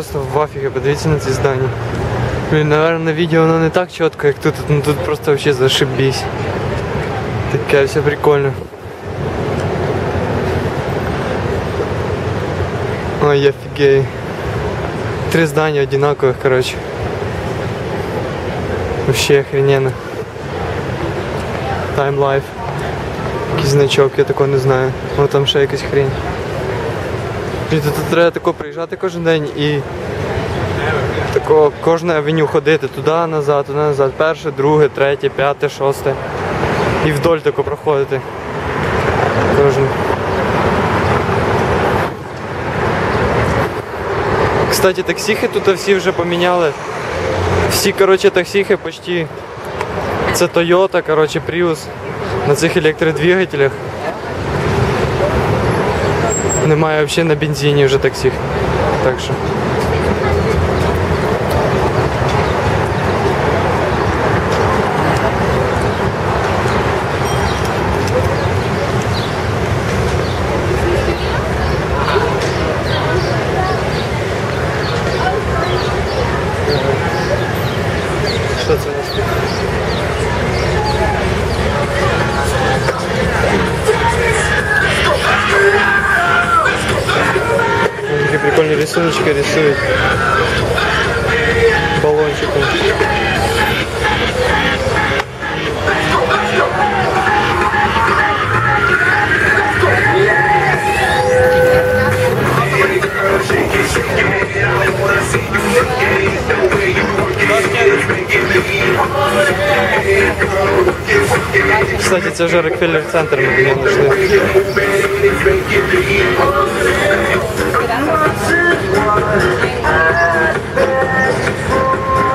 просто в афігі, подивіться на ці здання. Блін, наверное, на відео воно не так чітко, як тут, ну тут просто вообще зашибісь. Таке все прикольно. Ой, я офігею. Три здания одинаковых, короче. Вообще охрененно. Time Life. Якийсь значок, я такого не знаю. О, там ще якась хрень. Блін, Тут треба тако приїжджати кожен день і тако кожне авеню ходити туди назад, туди назад. Перше, друге, третє, п'яте, шосте. І вдоль тако проходити. Кожен. Кстати, таксіхи тут всі вже поміняли. Всі, коротше, таксіхи почти. Це Toyota, коротше, Prius на цих електродвигателях. Немає взагалі на бензині вже таксіх. Так що. Що це Рисуночки рисуют. Баллончиком. Кстати, це вже Рокфеллер центр ми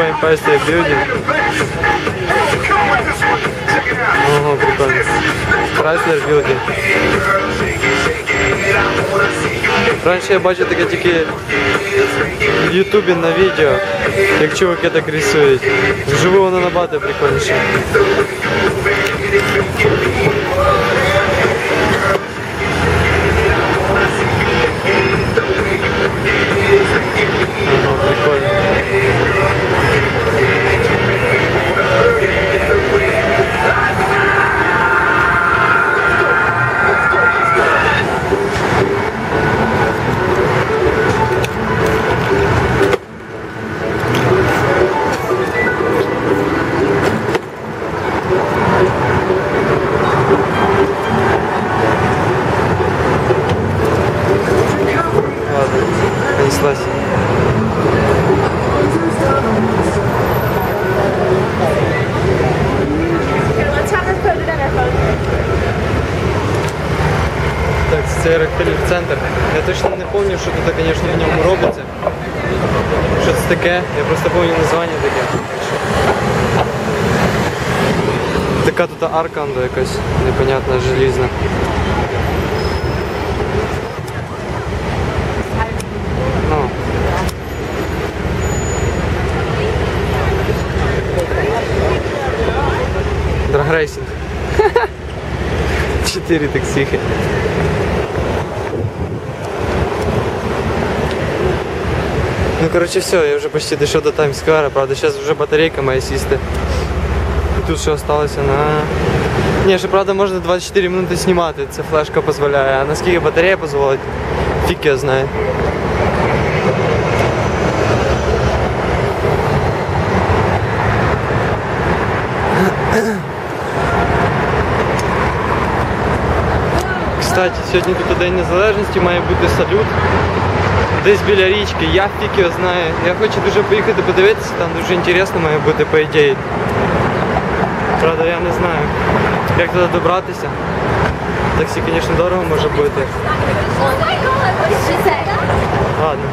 Empire State Building. Ого, прикольно. Chrysler Building. Раніше я бачив таке тільки в Ютубі на відео, як чуваки так рисують. Вживу воно набагато прикольніше. Так, це центр. Я точно не пам'ятаю, що тут, звісно, в ньому робиться. Що це таке? Я просто пам'ятаю названня таке. Така тут арканда якась непонятна, желізна. Четыре таксихи. Ну, короче, все, я вже почти дійшов до Таймс-сквера, правда, зараз вже батарейка має сісти. І тут ще осталося на Ні, ще правда можна 24 минути знімати, це флешка дозволяє. А наскільки батарея дозволить, фіг я знаю. Кстати, сьогодні тут День Незалежності, має бути салют. Десь біля річки, я фіг його знаю. Я хочу дуже поїхати подивитися, там дуже інтересно має бути, по ідеї. Правда, я не знаю, як туди добратися. Таксі, звісно, дорого може бути. Ладно.